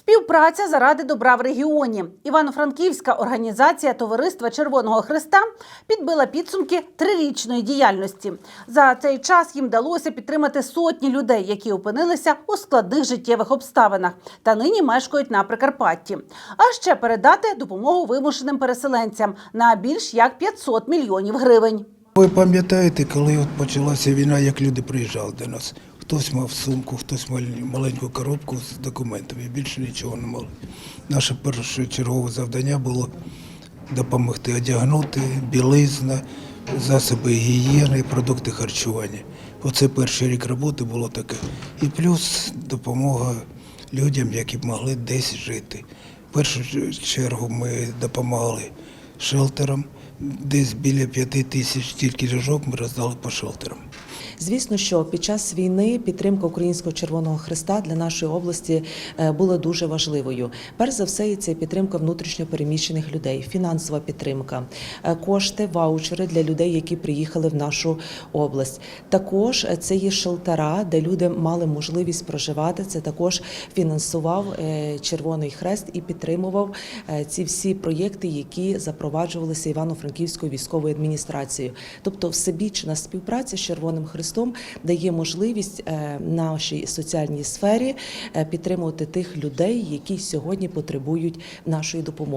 Співпраця заради добра в регіоні. Івано-Франківська організація Товариства Червоного Христа підбила підсумки трирічної діяльності. За цей час їм вдалося підтримати сотні людей, які опинилися у складних життєвих обставинах та нині мешкають на Прикарпатті. А ще передати допомогу вимушеним переселенцям на більш як 500 мільйонів гривень. Ви пам'ятаєте, коли от почалася війна, як люди приїжджали до нас? Хтось мав сумку, хтось мал- маленьку коробку з документами, більше нічого не мали. Наше першочергове завдання було допомогти одягнути, білизна, засоби гігієни, продукти харчування. Оце перший рік роботи було таке. І плюс допомога людям, які б могли десь жити. В першу чергу ми допомагали шелтерам. Десь біля п'яти тисяч тільки ліжок ми роздали по шелтерам. Звісно, що під час війни підтримка Українського Червоного Христа для нашої області е, була дуже важливою. Перш за все, це підтримка внутрішньо переміщених людей, фінансова підтримка, е, кошти, ваучери для людей, які приїхали в нашу область. Також е, це є шелтера, де люди мали можливість проживати. Це також фінансував Червоний Хрест і підтримував ці всі проєкти, які запроваджувалися Івано-Франківською військовою адміністрацією. Тобто, всебічна співпраця з Червоним Христом дає можливість е, нашій соціальній сфері е, підтримувати тих людей, які сьогодні потребують нашої допомоги.